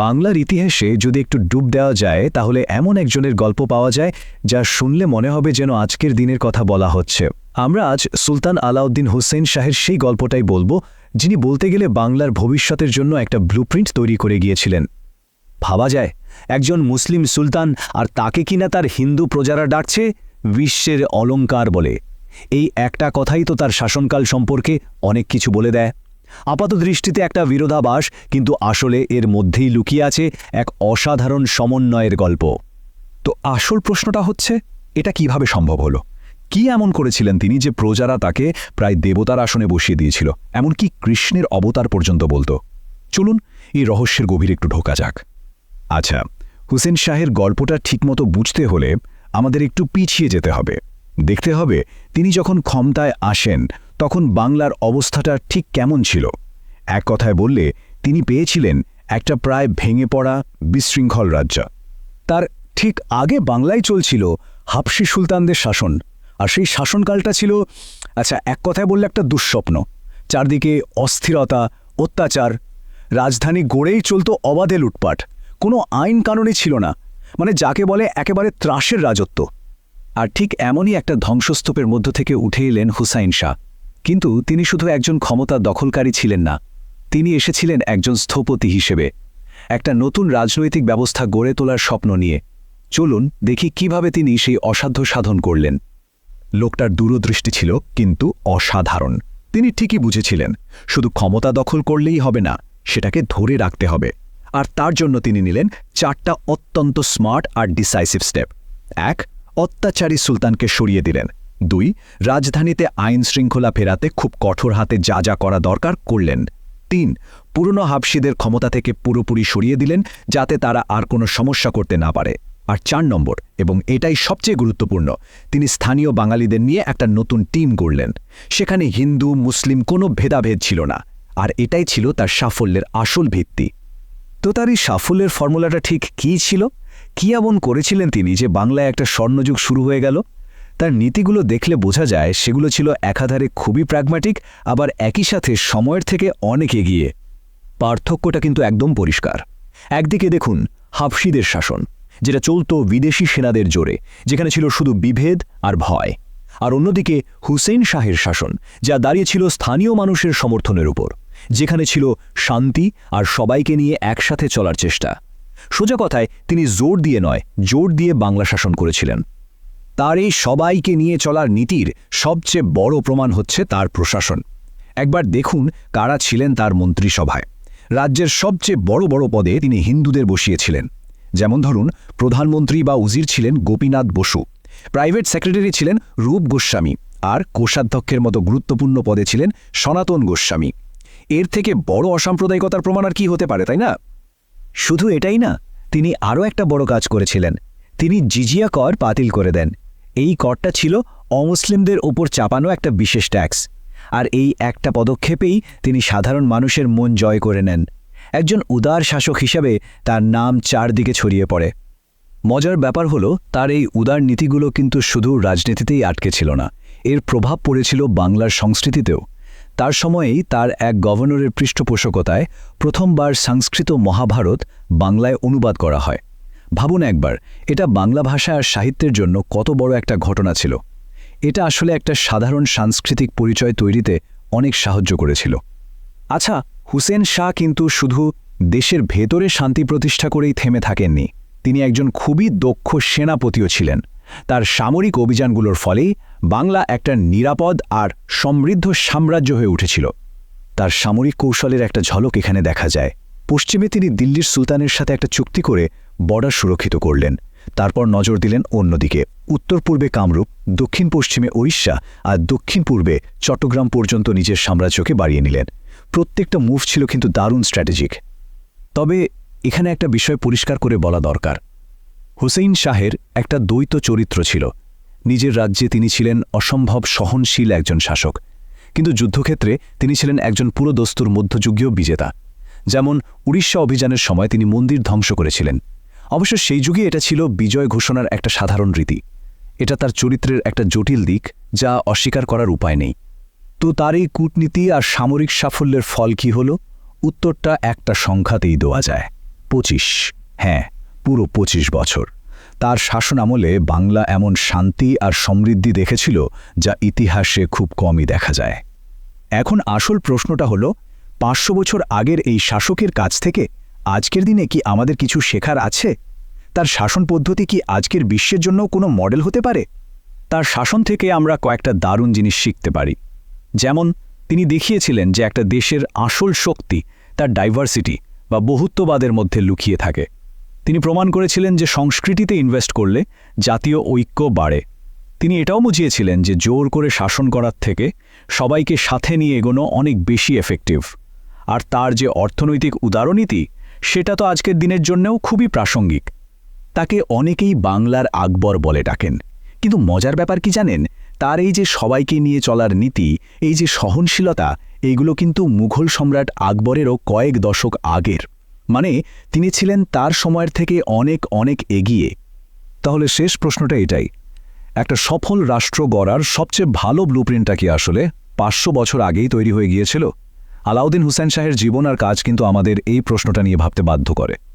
বাংলার ইতিহাসে যদি একটু ডুব দেওয়া যায়, তাহলে এমন একজনের গল্প পাওয়া যায়, যা শুনলে মনে হবে যেন আজকের দিনের কথা বলা হচ্ছে। আমরা আজ সুলতান আলাউদ্দিন হোসেন শাহের সেই গল্পটাই বলব, যিনি বলতে গেলে বাংলার ভবিষ্যতের জন্য একটা ব্লুপ্রিন্ট তৈরি করে গিয়েছিলেন। ভাবা যায়, একজন মুসলিম সুলতান আর তাকে কিনা তার হিন্দু প্রজারা ডাকছে, বিশ্বের অলঙ্কার বলে। এই একটা কথাই তো তার শাসনকাল সম্পর্কে অনেক কিছু বলে দেয়। আপাত দৃষ্টিতে একটা বিরোধাবাস কিন্তু আসলে এর মধ্যেই লুকিয়ে আছে এক অসাধারণ সমন্বয়ের গল্প। তো আসল প্রশ্নটা হচ্ছে, এটা কীভাবে সম্ভব হলো? কি এমন করেছিলেন তিনি যে প্রজারা তাকে প্রায় দেবতার আসনে বসিয়ে দিয়েছিল? এমনকি কৃষ্ণের অবতার পর্যন্ত বলতো। চলুন এই রহস্যের গভীর একটু ঢোকা যাক। আচ্ছা হুসেন শাহের গল্পটা ঠিকমতো বুঝতে হলে আমাদের একটু পিছিয়ে যেতে হবে। দেখতে হবে, তিনি যখন ক্ষমতায় আসেন তখন বাংলার অবস্থাটা ঠিক কেমন ছিল? এক কথায় বললে, তিনি পেয়েছিলেন একটা প্রায় ভেঙে পড়া, বিশৃঙ্খল রাজ্য। তার ঠিক আগে বাংলায় চলছিল হাফসি সুলতানদের শাসন। আর সেই শাসনকালটা ছিল আচ্ছা এক কথায় বললে একটা দুঃস্বপ্ন। চারদিকে অস্থিরতা, অত্যাচার। রাজধানী গড়েই চলত অবাধে লুটপাট। কোনো আইন কানুনই ছিল না। মানে যাকে বলে একেবারে ত্রাসের রাজত্ব। আর ঠিক এমনই একটা ধ্বংসস্তূপের মধ্য থেকে উঠে এলেন হুসাইন শাহ। কিন্তু তিনি শুধু একজন ক্ষমতা দখলকারী ছিলেন না, তিনি এসেছিলেন একজন স্থপতি হিসেবে। একটা নতুন রাজনৈতিক ব্যবস্থা গড়ে তোলার স্বপ্ন নিয়ে। চলুন দেখি কীভাবে তিনি সেই অসাধ্য সাধন করলেন। লোকটার দূরদৃষ্টি ছিল কিন্তু অসাধারণ। তিনি ঠিকই বুঝেছিলেন, শুধু ক্ষমতা দখল করলেই হবে না, সেটাকে ধরে রাখতে হবে। আর তার জন্য তিনি নিলেন চারটা অত্যন্ত স্মার্ট আর ডিসাইসিভ স্টেপ। এক, অত্যাচারী সুলতানকে সরিয়ে দিলেন। দুই, রাজধানীতে আইন শৃঙ্খলা ফেরাতে খুব কঠোর হাতে যা যা করা দরকার করলেন। তিন, পুরনো হাবসিদের ক্ষমতা থেকে পুরোপুরি সরিয়ে দিলেন যাতে তারা আর কোনো সমস্যা করতে না পারে। আর চার নম্বর, এবং এটাই সবচেয়ে গুরুত্বপূর্ণ, তিনি স্থানীয় বাঙালিদের নিয়ে একটা নতুন টিম গড়লেন। সেখানে হিন্দু, মুসলিম কোনো ভেদাভেদ ছিল না, আর এটাই ছিল তার সাফল্যের আসল ভিত্তি। তো তার এই সাফল্যের ফর্মুলাটা ঠিক কী ছিল? কী এমন করেছিলেন তিনি যে বাংলায় একটা স্বর্ণযুগ শুরু হয়ে গেল? তার নীতিগুলো দেখলে বোঝা যায় সেগুলো ছিল একাধারে খুবই প্র্যাগম্যাটিক আবার একই সাথে সময়ের থেকে অনেক এগিয়ে। পার্থক্যটা কিন্তু একদম পরিষ্কার। একদিকে দেখুন, হাফসিদের শাসন, যেটা চলত বিদেশি সেনাদের জোরে, যেখানে ছিল শুধু বিভেদ আর ভয়। আর অন্যদিকে হুসেন শাহের শাসন, যা দাঁড়িয়েছিল স্থানীয় মানুষের সমর্থনের উপর, যেখানে ছিল শান্তি আর সবাইকে নিয়ে একসাথে চলার চেষ্টা। সোজা কথায়, তিনি জোর দিয়ে নয়, জোর দিয়ে বাংলা শাসন করেছিলেন। তার এই সবাইকে নিয়ে চলার নীতির সবচেয়ে বড় প্রমাণ হচ্ছে তার প্রশাসন। একবার দেখুন কারা ছিলেন তার মন্ত্রিসভায়। রাজ্যের সবচেয়ে বড় বড় পদে তিনি হিন্দুদের বসিয়েছিলেন। যেমন ধরুন, প্রধানমন্ত্রী বা উজির ছিলেন গোপীনাথ বসু। প্রাইভেট সেক্রেটারি ছিলেন রূপ গোস্বামী। আর কোষাধ্যক্ষের মতো গুরুত্বপূর্ণ পদে ছিলেন সনাতন গোস্বামী। এর থেকে বড় অসাম্প্রদায়িকতার প্রমাণ আর কি হতে পারে, তাই না? শুধু এটাই না, তিনি আরও একটা বড় কাজ করেছিলেন। তিনি জিজিয়া কর বাতিল করে দেন। এই করটা ছিল অমুসলিমদের ওপর চাপানো একটা বিশেষ ট্যাক্স আর এই একটা পদক্ষেপেই তিনি সাধারণ মানুষের মন জয় করে নেন। একজন উদার শাসক হিসাবে তার নাম চারদিকে ছড়িয়ে পড়ে। মজার ব্যাপার হলো, তার এই উদার নীতিগুলো কিন্তু শুধু রাজনীতিতেই আটকে ছিল না। এর প্রভাব পড়েছিল বাংলার সংস্কৃতিতেও। তার সময়েই তার এক গভর্নরের পৃষ্ঠপোষকতায় প্রথমবার সংস্কৃত মহাভারত বাংলায় অনুবাদ করা হয়। ভাবুন একবার, এটা বাংলা ভাষা আর সাহিত্যের জন্য কত বড় একটা ঘটনা ছিল। এটা আসলে একটা সাধারণ সাংস্কৃতিক পরিচয় তৈরিতে অনেক সাহায্য করেছিল। আচ্ছা হুসেন শাহ কিন্তু শুধু দেশের ভেতরে শান্তি প্রতিষ্ঠা করেই থেমে থাকেননি। তিনি একজন খুবই দক্ষ সেনাপতিও ছিলেন। তার সামরিক অভিযানগুলোর ফলেই বাংলা একটা নিরাপদ আর সমৃদ্ধ সাম্রাজ্য হয়ে উঠেছিল। তার সামরিক কৌশলের একটা ঝলক এখানে দেখা যায়। পশ্চিমে তিনি দিল্লির সুলতানের সাথে একটা চুক্তি করে বর্ডার সুরক্ষিত করলেন। তারপর নজর দিলেন অন্যদিকে। উত্তর পূর্বে কামরূপ, দক্ষিণ পশ্চিমে ওড়িশা আর দক্ষিণ পূর্বে চট্টগ্রাম পর্যন্ত নিজের সাম্রাজ্যকে বাড়িয়ে নিলেন। প্রত্যেকটা মুভ ছিল কিন্তু দারুণ স্ট্র্যাটেজিক তবে এখানে একটা বিষয় পরিষ্কার করে বলা দরকার। হুসেইন শাহের একটা দ্বৈত চরিত্র ছিল। নিজের রাজ্যে তিনি ছিলেন অসম্ভব সহনশীল একজন শাসক। কিন্তু যুদ্ধক্ষেত্রে তিনি ছিলেন একজন পুরোদস্তুর মধ্যযুগীয় বিজেতা। যেমন উড়িষ্যা অভিযানের সময় তিনি মন্দির ধ্বংস করেছিলেন। অবশ্য সেই যুগে এটা ছিল বিজয় ঘোষণার একটা সাধারণ রীতি। এটা তার চরিত্রের একটা জটিল দিক যা অস্বীকার করার উপায় নেই। তো তার এই কূটনীতি আর সামরিক সাফল্যের ফল কি হল? উত্তরটা একটা সংখ্যাতেই দেওয়া যায়। পঁচিশ। হ্যাঁ পুরো পঁচিশ বছর। তার শাসন আমলে বাংলা এমন শান্তি আর সমৃদ্ধি দেখেছিল যা ইতিহাসে খুব কমই দেখা যায়। এখন আসল প্রশ্নটা হলো পাঁচশো বছর আগের এই শাসকের কাছ থেকে আজকের দিনে কি আমাদের কিছু শেখার আছে? তার শাসন পদ্ধতি কি আজকের বিশ্বের জন্য কোনো মডেল হতে পারে? তার শাসন থেকে আমরা কয়েকটা দারুণ জিনিস শিখতে পারি। যেমন, তিনি দেখিয়েছিলেন যে একটা দেশের আসল শক্তি তার ডাইভার্সিটি বা বহুত্ববাদের মধ্যে লুকিয়ে থাকে। তিনি প্রমাণ করেছিলেন যে সংস্কৃতিতে ইনভেস্ট করলে জাতীয় ঐক্য বাড়ে। তিনি এটাও বুঝিয়েছিলেন যে জোর করে শাসন করার থেকে সবাইকে সাথে নিয়ে এগোনো অনেক বেশি এফেক্টিভ আর তার যে অর্থনৈতিক উদারনীতি, সেটা তো আজকের দিনের জন্যও খুবই প্রাসঙ্গিক। তাকে অনেকেই বাংলার আকবর বলে ডাকেন। কিন্তু মজার ব্যাপার কি জানেন? তার এই যে সবাইকে নিয়ে চলার নীতি, এই যে সহনশীলতা, এইগুলো কিন্তু মুঘল সম্রাট আকবরেরও কয়েক দশক আগের। মানে তিনি ছিলেন তার সময়ের থেকে অনেক অনেক এগিয়ে। তাহলে শেষ প্রশ্নটা এটাই। একটা সফল রাষ্ট্র গড়ার সবচেয়ে ভালো ব্লুপ্রিন্টটা কি আসলে? পাঁচশো বছর আগেই তৈরি হয়ে গিয়েছিল? আলাউদ্দিন হুসেন শাহের জীবন আর কাজ কিন্তু আমাদের এই প্রশ্নটা নিয়ে ভাবতে বাধ্য করে।